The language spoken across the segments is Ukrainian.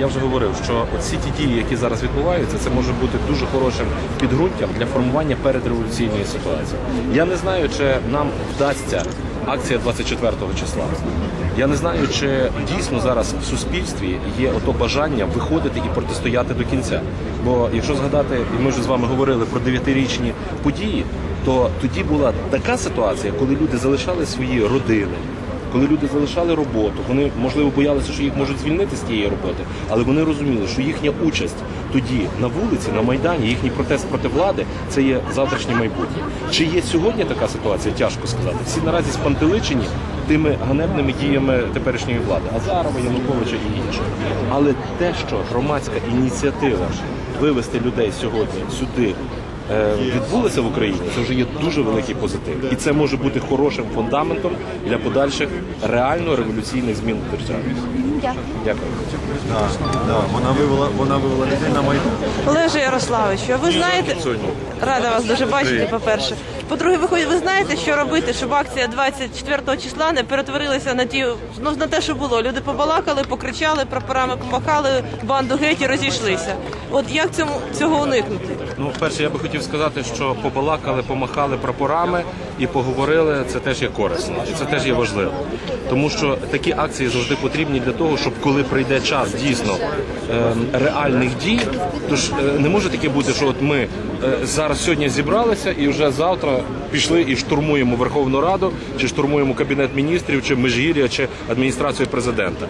Я вже говорив, що всі ті дії, які зараз відбуваються, це може бути дуже хорошим підґрунтям для формування передреволюційної ситуації. Я не знаю, чи нам вдасться акція 24 числа. Я не знаю, чи дійсно зараз в суспільстві є ото бажання виходити і протистояти до кінця. Бо якщо згадати, і ми вже з вами говорили про дев'ятирічні події, то тоді була така ситуація, коли люди залишали свої родини коли люди залишали роботу, вони можливо боялися, що їх можуть звільнити з тієї роботи, але вони розуміли, що їхня участь тоді на вулиці, на майдані, їхній протест проти влади це є завтрашнє майбутнє. Чи є сьогодні така ситуація? Тяжко сказати. Всі наразі спантеличені тими ганебними діями теперішньої влади Азарова, Януковича і інших. Але те, що громадська ініціатива вивести людей сьогодні сюди відбулися в Україні, це вже є дуже великий позитив, і це може бути хорошим фундаментом для подальших реально революційних змін в державі. Дякую. Да, да, вона вивела, вона вивела людей на майдан. Олеже Ярославовичу, а ви знаєте, рада вас дуже бачити, по-перше. По-друге, ви хоч- ви знаєте, що робити, щоб акція 24 числа не перетворилася на ті, ну на те, що було. Люди побалакали, покричали, прапорами помахали, банду геть і розійшлися. От як цьому цього уникнути? Ну, перше, я би хотів сказати, що побалакали, помахали прапорами і поговорили. Це теж є корисно, і це теж є важливо. Тому що такі акції завжди потрібні для того, щоб коли прийде час дійсно ем, реальних дій, то ж е, не може таке бути, що от ми е, зараз сьогодні зібралися і вже завтра пішли і штурмуємо Верховну Раду, чи штурмуємо кабінет міністрів, чи Межгір'я, чи адміністрацію президента.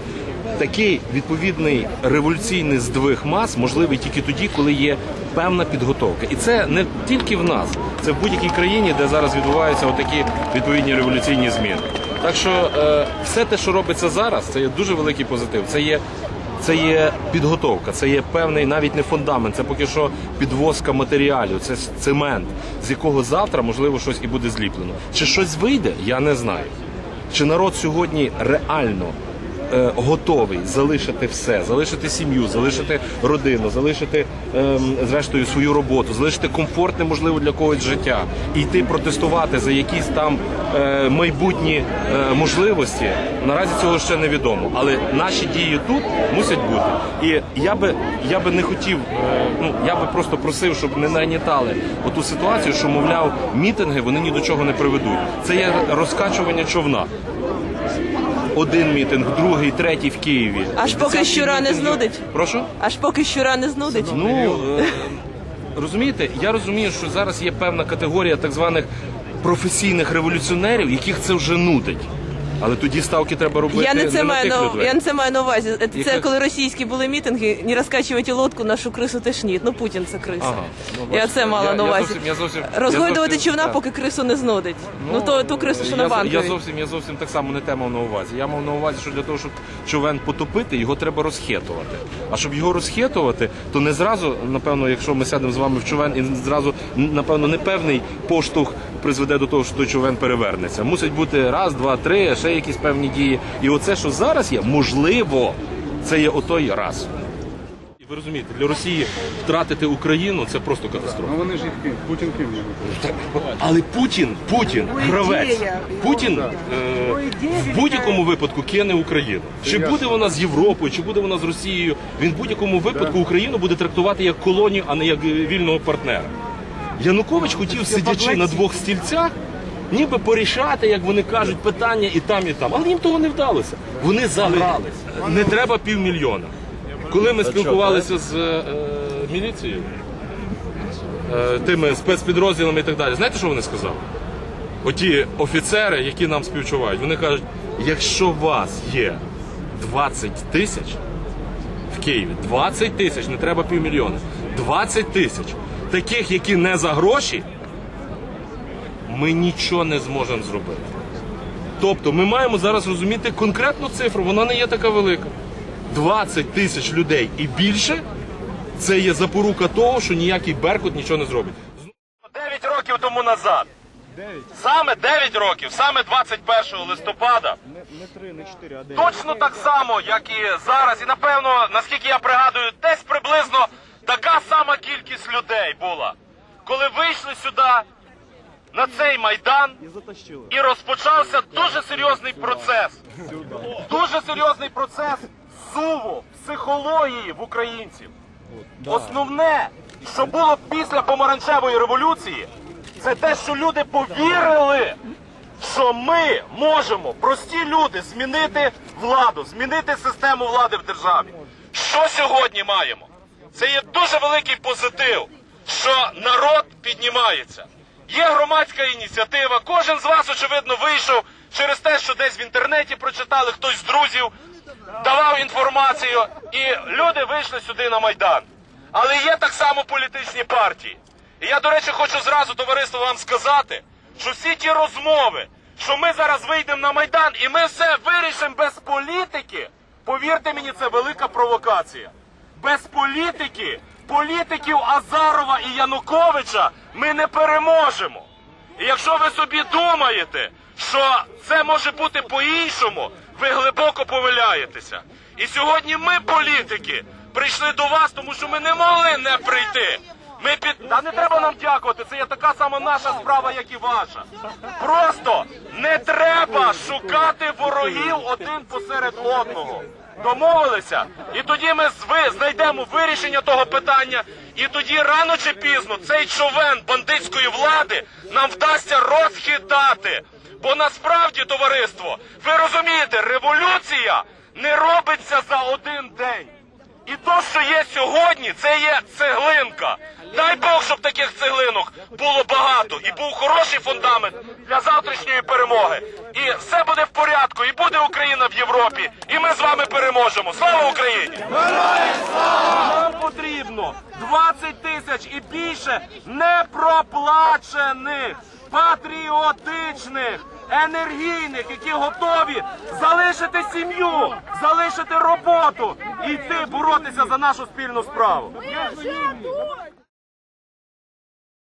Такий відповідний революційний здвиг мас можливий тільки тоді, коли є певна підготовка. І це не тільки в нас, це в будь-якій країні, де зараз відбуваються отакі відповідні революційні зміни. Так що е, все те, що робиться зараз, це є дуже великий позитив. Це є. Це є підготовка, це є певний навіть не фундамент, це поки що підвозка матеріалів, це цемент, з якого завтра можливо щось і буде зліплено. Чи щось вийде, я не знаю. Чи народ сьогодні реально е, готовий залишити все, залишити сім'ю, залишити родину, залишити ем, зрештою свою роботу, залишити комфортне, можливо, для когось життя і йти протестувати за якісь там е, майбутні е, можливості. Наразі цього ще невідомо. Але наші дії тут мусять бути. І я би я би не хотів, е, ну я би просто просив, щоб не нагнітали оту ситуацію, що мовляв, мітинги вони ні до чого не приведуть. Це є розкачування човна один мітинг, другий, третій в Києві. Аж поки щура не знудить? Прошу? Аж поки щура не знудить. Ну е, розумієте, я розумію, що зараз є певна категорія так званих професійних революціонерів, яких це вже нудить. Але тоді ставки треба робити. Я не це на маю тих на людей. я не це маю на увазі. Це Яка- коли російські були мітинги, не розкачувати лодку, нашу крису тошніть. Ну Путін це криса. Ага. Ну, я це мала я- на я увазі. зовсім- я зовсім- я Розгойдувати зовсім- човна, так. поки крису не знудить. Ну, то ту крису, що на я, я зовсім я зовсім так само не те мав на увазі. Я мав на увазі, що для того, щоб човен потопити, його треба розхитувати. А щоб його розхитувати, то не зразу, напевно, якщо ми сядемо з вами в човен, і зразу напевно не певний поштовх призведе до того, що той човен перевернеться. Мусить бути раз, два, три, ще якісь певні дії. І оце, що зараз є, можливо, це є отой раз. Ви розумієте, для Росії втратити Україну це просто катастрофа. Ну вони ж їх ким? Путін ким не? Але Путін, Путін, гравець, Путін е, в будь-якому випадку кине Україну. Чи буде вона з Європою, чи буде вона з Росією? Він в будь-якому випадку Україну буде трактувати як колонію, а не як е, вільного партнера. Янукович хотів, сидячи на двох стільцях, ніби порішати, як вони кажуть, питання і там, і там. Але їм того не вдалося. Вони загрались. Не треба півмільйона. Коли ми спілкувалися з е, міліцією, е, тими спецпідрозділами і так далі. Знаєте, що вони сказали? Оті офіцери, які нам співчувають, вони кажуть, якщо у вас є 20 тисяч в Києві, 20 тисяч, не треба півмільйона, 20 тисяч, таких, які не за гроші, ми нічого не зможемо зробити. Тобто ми маємо зараз розуміти конкретну цифру, вона не є така велика. 20 тисяч людей і більше це є запорука того, що ніякий Беркут нічого не зробить. 9 років тому назад. Саме 9 років, саме 21 листопада. Не три, не чотири, а Точно так само, як і зараз. І напевно, наскільки я пригадую, десь приблизно така сама кількість людей була, коли вийшли сюди на цей майдан І розпочався дуже серйозний процес. Дуже серйозний процес зсуву психології в українців. Основне, що було після помаранчевої революції, це те, що люди повірили, що ми можемо, прості люди, змінити владу, змінити систему влади в державі. Що сьогодні маємо? Це є дуже великий позитив, що народ піднімається. Є громадська ініціатива. Кожен з вас, очевидно, вийшов через те, що десь в інтернеті прочитали, хтось з друзів давав інформацію, і люди вийшли сюди на Майдан. Але є так само політичні партії. І я, до речі, хочу зразу товариство вам сказати, що всі ті розмови, що ми зараз вийдемо на Майдан і ми все вирішимо без політики, повірте мені, це велика провокація. Без політики, політиків Азарова і Януковича ми не переможемо. І якщо ви собі думаєте, що це може бути по-іншому, ви глибоко помиляєтеся. І сьогодні ми, політики, прийшли до вас, тому що ми не могли не прийти. Ми під та не треба нам дякувати. Це є така сама наша справа, як і ваша. Просто не треба шукати ворогів один посеред одного. Домовилися, і тоді ми знайдемо вирішення того питання, і тоді рано чи пізно цей човен бандитської влади нам вдасться розхитати. Бо насправді, товариство, ви розумієте, революція не робиться за один день. І то, що є сьогодні, це є цеглинка. Дай Бог, щоб таких цеглинок було багато і був хороший фундамент для завтрашньої перемоги. І все буде в порядку, і буде Україна в Європі, і ми з вами переможемо. Слава Україні! Нам потрібно 20 тисяч і більше непроплачених, патріотичних, енергійних, які готові залишити сім'ю, залишити роботу і йти боротися за нашу спільну справу. Ми вже тут!